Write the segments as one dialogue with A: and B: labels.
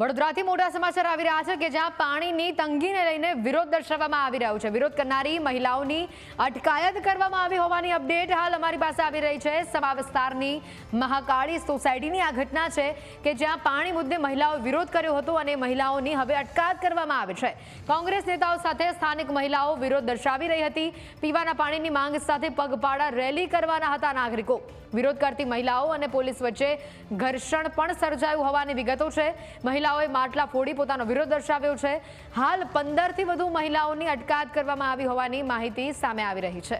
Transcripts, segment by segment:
A: વડોદરાથી મોટા સમાચાર આવી રહ્યા છે કે જ્યાં પાણીની તંગીને લઈને વિરોધ દર્શાવવામાં આવી રહ્યો છે. વિરોધ કરનારી મહિલાઓની અટકાયત કરવામાં આવી હોવાની અપડેટ હાલ અમારી પાસે આવી રહી છે. સમા વિસ્તારની મહાકાળી સોસાયટીની આ ઘટના છે કે જ્યાં પાણી મુદ્દે મહિલાઓ વિરોધ કર્યો હતો અને મહિલાઓની હવે અટકાયત કરવામાં આવી છે. કોંગ્રેસ નેતાઓ સાથે સ્થાનિક મહિલાઓ વિરોધ દર્શાવી રહી હતી. પીવાના પાણીની માંગ સાથે પગપાળા રેલી કરવાના હતા નાગરિકો. વિરોધ કરતી મહિલાઓ અને પોલીસ વચ્ચે ઘર્ષણ પણ સર્જાયું હોવાની વિગતો છે. મહિલાઓએ માટલા ફોડી પોતાનો વિરોધ દર્શાવ્યો છે. હાલ પંદરથી વધુ મહિલાઓની અટકાયત કરવામાં આવી હોવાની માહિતી સામે આવી રહી છે.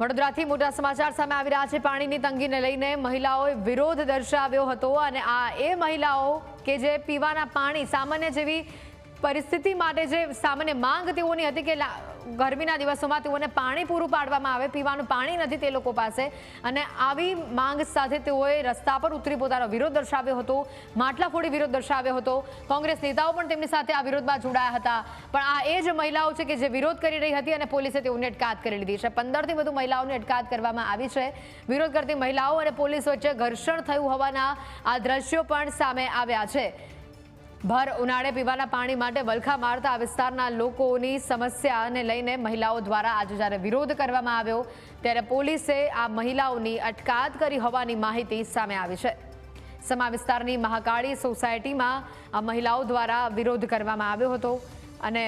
A: વડોદરાથી મોટા સમાચાર સામે આવી રહ્યા છે. પાણીની તંગીને લઈને મહિલાઓએ વિરોધ દર્શાવ્યો હતો અને આ એ મહિલાઓ કે જે પીવાના પાણી સામાન્ય જેવી પરિસ્થિતિ માટે જે સામાન્ય માંગ તેઓની હતી કે ગરમીના દિવસોમાં તેઓને પાણી પૂરું પાડવામાં આવે, પીવાનું પાણી નથી તે લોકો પાસે. અને આવી માંગ સાથે તેઓએ રસ્તા પર ઉતરી પોતાનો વિરોધ દર્શાવ્યો હતો માટલા ફોડી વિરોધ દર્શાવ્યો હતો. કોંગ્રેસ નેતાઓ પણ તેમની સાથે આ વિરોધમાં જોડાયા હતા. પણ આ એ જ મહિલાઓ છે કે જે વિરોધ કરી રહી હતી અને પોલીસે તેઓને અટકાયત કરી લીધી છે. પંદરથી વધુ મહિલાઓને અટકાયત કરવામાં આવી છે. વિરોધ કરતી મહિલાઓ અને પોલીસ વચ્ચે ઘર્ષણ થયું હોવાના આ દ્રશ્યો પણ સામે આવ્યા છે. ભર ઉનાળે પીવાના પાણી માટે વલખા મારતા આ વિસ્તારના લોકોની સમસ્યાને લઈને મહિલાઓ દ્વારા આજે જ્યારે વિરોધ કરવામાં આવ્યો, ત્યારે પોલીસે આ મહિલાઓની અટકાયત કરી હોવાની માહિતી સામે આવી છે. સમા વિસ્તારની મહાકાળી સોસાયટીમાં આ મહિલાઓ દ્વારા વિરોધ કરવામાં આવ્યો હતો અને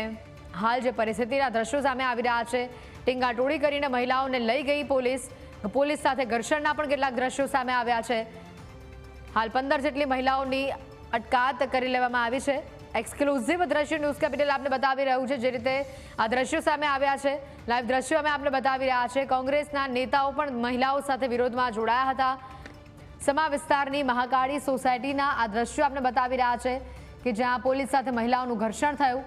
A: હાલ જે પરિસ્થિતિના દ્રશ્યો સામે આવી રહ્યા છે ટીંગાટોળી કરીને મહિલાઓને લઈ ગઈ પોલીસ. પોલીસ સાથે ઘર્ષણના પણ કેટલાક દ્રશ્યો સામે આવ્યા છે. હાલ પંદર જેટલી મહિલાઓની અટકાયત કરી લેવામાં આવી છે. એક્સક્લુઝિવ દ્રશ્ય ન્યૂઝ કેપિટલ આપને બતાવી રહ્યું છે જે રીતે આ દ્રશ્યો સામે આવ્યા છે. લાઈવ દ્રશ્યો અમે આપને બતાવી રહ્યા છે. કોંગ્રેસના નેતાઓ પણ મહિલાઓ સાથે વિરોધમાં જોડાયા હતા. સમા વિસ્તારની મહાકાળી સોસાયટીના આ દ્રશ્યો આપને બતાવી રહ્યા છે કે જ્યાં પોલીસ સાથે મહિલાઓનું ઘર્ષણ થયું.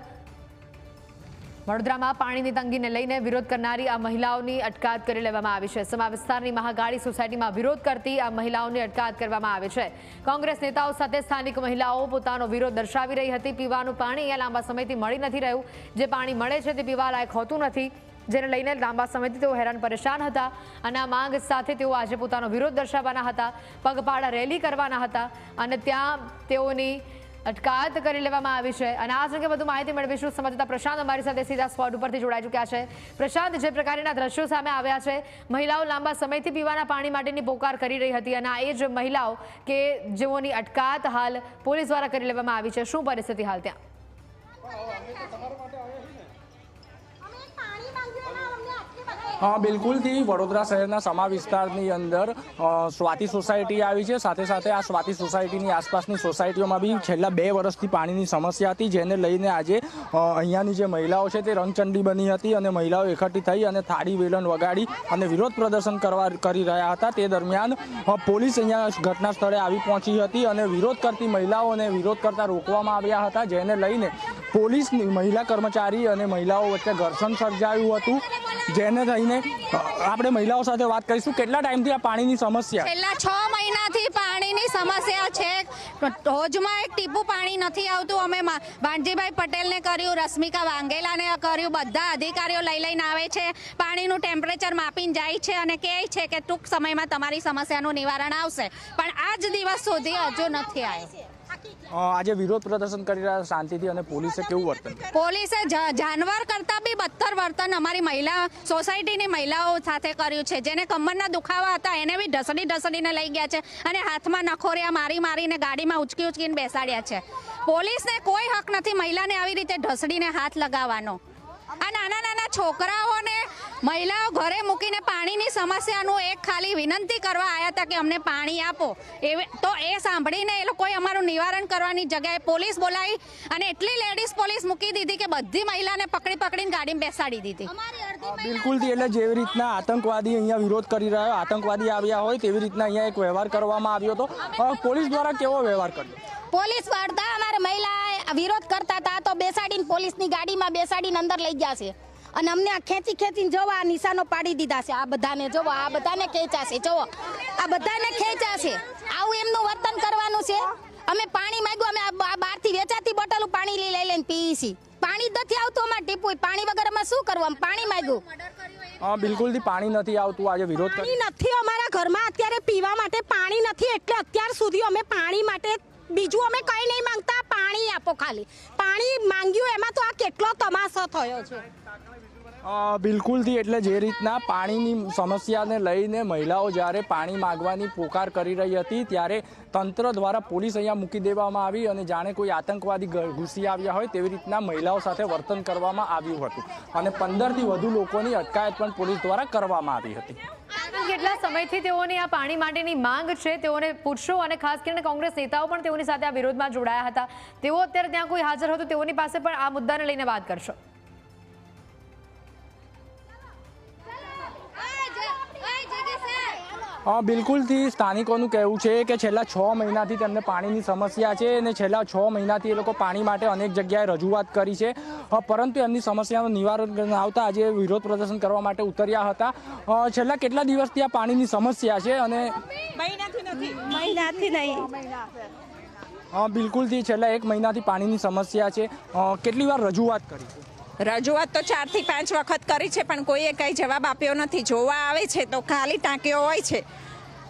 A: વડોદરામાં પાણીની તંગીને લઈને વિરોધ કરનારી આ મહિલાઓની અટકાયત કરી લેવામાં આવી છે. સમા વિસ્તારની મહાગાળી સોસાયટીમાં વિરોધ કરતી આ મહિલાઓની અટકાયત કરવામાં આવી છે. કોંગ્રેસ નેતાઓ સાથે સ્થાનિક મહિલાઓ પોતાનો વિરોધ દર્શાવી રહી હતી. પીવાનું પાણી અહીંયા લાંબા સમયથી મળી નથી રહ્યું. જે પાણી મળે છે તે પીવા લાયક હોતું નથી. જેને લઈને લાંબા સમયથી તેઓ હેરાન પરેશાન હતા અને આ માંગ સાથે તેઓ આજે પોતાનો વિરોધ દર્શાવવાના હતા. પગપાળા રેલી કરવાના હતા અને ત્યાં તેઓની અટકાયત કરી લેવામાં આવી છે. અને આ અંગે વધુ માહિતી મેળવીશું. સમજતા પ્રશાંત અમારી સાથે સીધા સ્પોટ ઉપરથી જોડાઈ ચૂક્યા છે. પ્રશાંત, જે પ્રકારના દ્રશ્યો સામે આવ્યા છે, મહિલાઓ લાંબા સમયથી પીવાના પાણી માટેની પોકાર કરી રહી હતી અને એ જ મહિલાઓ કે જેઓની અટકાયત હાલ પોલીસ દ્વારા કરી લેવામાં આવી છે. શું પરિસ્થિતિ હાલ ત્યાં?
B: બિલકુલથી વડોદરા શહેરના સમા વિસ્તારની અંદર સ્વાતિ સોસાયટી આવી છે. સાથે સાથે આ સ્વાતિ સોસાયટીની આસપાસની સોસાયટીઓમાં બી છેલ્લા બે વર્ષથી પાણીની સમસ્યા હતી, જેને લઈને આજે અહીંયાની જે મહિલાઓ છે તે રંગચંડી બની હતી અને મહિલાઓ એકઠી થઈ અને થાળી, વેલણ વગાડી અને વિરોધ પ્રદર્શન કરવા, કરી રહ્યા હતા. તે દરમિયાન પોલીસ અહીંયા ઘટના સ્થળે આવી પહોંચી હતી અને વિરોધ કરતી મહિલાઓને વિરોધ કરતા રોકવામાં આવ્યા હતા, જેને લઈને પોલીસની મહિલા કર્મચારી અને મહિલાઓ વચ્ચે ઘર્ષણ સર્જાયું હતું. જેને થઈને આપણે મહિલાઓ સાથે વાત કરીશું. કેટલા ટાઈમથી આ પાણીની સમસ્યા?
C: છેલ્લા છ મહિનાથી પાણીની સમસ્યા છે. રોજમાં એક ટીપું પાણી નથી આવતું. અમે ભાણજીભાઈ પટેલને કર્યું, રશ્મિકા વાંગેલાને કર્યું. બધા અધિકારીઓ લઈ લઈને આવે છે. પાણીનું ટેમ્પરેચર માપીને જાય છે અને કહે છે કે ટૂંક સમયમાં તમારી સમસ્યાનું નિવારણ આવશે. પણ આજ દિવસ સુધી હજુ નથી આવ્યું.
B: આજે વિરોધ પ્રદર્શન કરી રહ્યા શાંતિથી અને પોલીસે કેવું વર્તન
C: પોલીસે જાનવર કરતા બી બદતર વર્તન અમારી મહિલા, સોસાયટીની મહિલાઓ સાથે કર્યું છે. જેને કમરના દુખાવા હતા, એને બી ઢસડી ઢસડીને લઈ ગયા છે અને હાથમાં નખોરિયા મારી મારીને ગાડીમાં ઉચકી ઉચકીને બેસાડ્યા છે. પોલીસને કોઈ હક નથી મહિલાને આવી રીતે ઢસડીને હાથ લગાવવાનો. આ નાના નાના છોકરાઓને મહિલાઓ ઘરે મૂકીને પાણીની સમસ્યાનું એક ખાલી વિનંતી કરવા આવ્યા હતા કે અમને પાણી આપો. એવી તો એ સાંભળીને એ લોકોએ અમારું નિવારણ કરવાની જગ્યાએ પોલીસ બોલાવી અને એટલી લેડીઝ પોલીસ મૂકી દીધી કે બધી મહિલાને પકડી પકડીને ગાડીમાં બેસાડી દીધી.
B: બિલકુલ બિલકુલથી એટલે જેવી રીતના આતંકવાદી અહીંયા વિરોધ કરી રહ્યો આતંકવાદી આવ્યા હોય તેવી રીતના અહીંયા એક વ્યવહાર કરવામાં આવ્યો હતો. પોલીસ દ્વારા કેવો વ્યવહાર કર્યો?
D: પોલીસ વાળતા અમારે મહિલા વિરોધ કરતા હતા તો બેસાડીને પોલીસની ગાડીમાં બેસાડીને અંદર લઈ ગયા છે. અને અમને આ ખેંચી ખેંચીને જોવો આ નિશાનો પાડી દીધા છે. આ બધાને જોવો આ બધાને ખેંચાશે છે. જોવો આ બધાને ખેંચ્યા છે. આવું એમનું વર્તન કરવાનું છે. અમે પાણી માંગ્યું અમે આ બહારથી વેચાતી બોટલ પાણી લઈ લઈ લઈને પીએ છીએ પાણી નથી આવતું અમારે ટીપુ પાણી વગર અમે શું કરવું? પાણી માંગ્યું.
B: બિલકુલ બિલકુલથી પાણી નથી આવતું. આજે વિરોધ
E: નથી અમારા ઘરમાં. અત્યારે પીવા માટે પાણી નથી. એટલે અત્યાર સુધી અમે પાણી માટે બીજું અમે કંઈ નહીં માંગતા, પાણી આપો ખાલી. પાણી માંગ્યું એમાં તો આ કેટલો તમાશો થયો છે.
B: બિલકુલથી એટલે જે રીતના પાણીની સમસ્યાને લઈને મહિલાઓ જ્યારે પાણી માગવાની પોકાર કરી રહી હતી, ત્યારે તંત્ર દ્વારા પોલીસ અહીંયા મૂકી દેવામાં આવી અને જાણે કોઈ આતંકવાદી ઘૂસી આવ્યા હોય તેવી રીતના મહિલાઓ સાથે વર્તન કરવામાં આવ્યું હતું. અને પંદરથી વધુ લોકોની અટકાયત પણ પોલીસ દ્વારા કરવામાં આવી હતી.
A: કેટલા સમયથી તેઓની આ પાણી માટેની માંગ છે, તેઓને પૂછશો અને ખાસ કરીને કોંગ્રેસ નેતાઓ પણ તેઓની સાથે આ વિરોધમાં જોડાયા હતા. તેઓ અત્યારે ત્યાં કોઈ હાજર હતો તેઓની પાસે પણ આ મુદ્દાને લઈને વાત કરશો.
B: બિલકુલથી સ્થાનિકોનું કહેવું છે કે છેલ્લા છ મહિનાથી તેમને પાણીની સમસ્યા છે અને છેલ્લા છ મહિનાથી એ લોકો પાણી માટે અનેક જગ્યાએ રજૂઆત કરી છે. પરંતુ એમની સમસ્યાનું નિવારણ ન આવતા આજે વિરોધ પ્રદર્શન કરવા માટે ઉતર્યા હતા. છેલ્લા કેટલા દિવસથી આ પાણીની સમસ્યા છે અને
E: મહિનાથી નહીં.
B: બિલકુલથી છેલ્લા એક મહિનાથી પાણીની સમસ્યા છે. કેટલી વાર રજૂઆત કરી? છે
F: રજૂઆત તો ચારથી પાંચ વખત કરી છે પણ કોઈએ કંઈ જવાબ આપ્યો નથી. જોવા આવે છે તો ખાલી ટાંકીઓ હોય છે.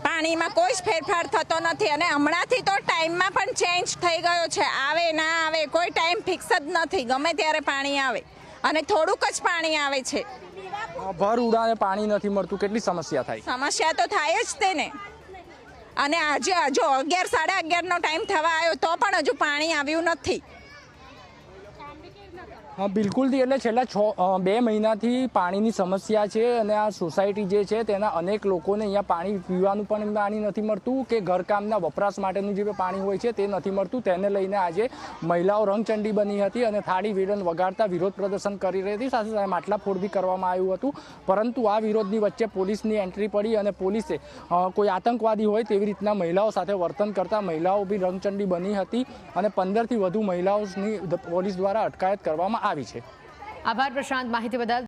F: પાણીમાં કોઈ જ ફેરફાર થતો નથી અને હમણાંથી તો ટાઈમમાં પણ ચેન્જ થઈ ગયો છે. આવે ના આવે કોઈ ટાઈમ ફિક્સ જ નથી ગમે ત્યારે પાણી આવે. અને થોડુંક જ પાણી આવે છે.
B: ભર ઉડાને પાણી નથી મળતું કેટલી સમસ્યા થાય?
F: સમસ્યા તો થાય જ તેને. અને આજે હજુ અગિયાર સાડા અગિયારનો ટાઈમ થવા આવ્યો તો પણ હજુ પાણી આવ્યું નથી.
B: બિલકુલથી એટલે છેલ્લા છ બે મહિનાથી પાણીની સમસ્યા છે અને આ સોસાયટી જે છે તેના અનેક લોકોને અહીંયા પાણી પીવાનું પણ પાણી નથી મળતું કે ઘરકામના વપરાશ માટેનું જે પાણી હોય છે તે નથી મળતું. તેને લઈને આજે મહિલાઓ રંગચંડી બની હતી અને થાળી વેડન વગાડતા વિરોધ પ્રદર્શન કરી રહી હતી. સાથે સાથે માટલા ફોડ બી કરવામાં આવ્યું હતું. પરંતુ આ વિરોધની વચ્ચે પોલીસની એન્ટ્રી પડી અને પોલીસે કોઈ આતંકવાદી હોય તેવી રીતના મહિલાઓ સાથે વર્તન કરતા મહિલાઓ બી રંગચંડી બની હતી અને પંદરથી વધુ મહિલાઓની પોલીસ દ્વારા અટકાયત કરવામાં આવી છે.
A: આભાર પ્રશાંત. માહિતી બદલ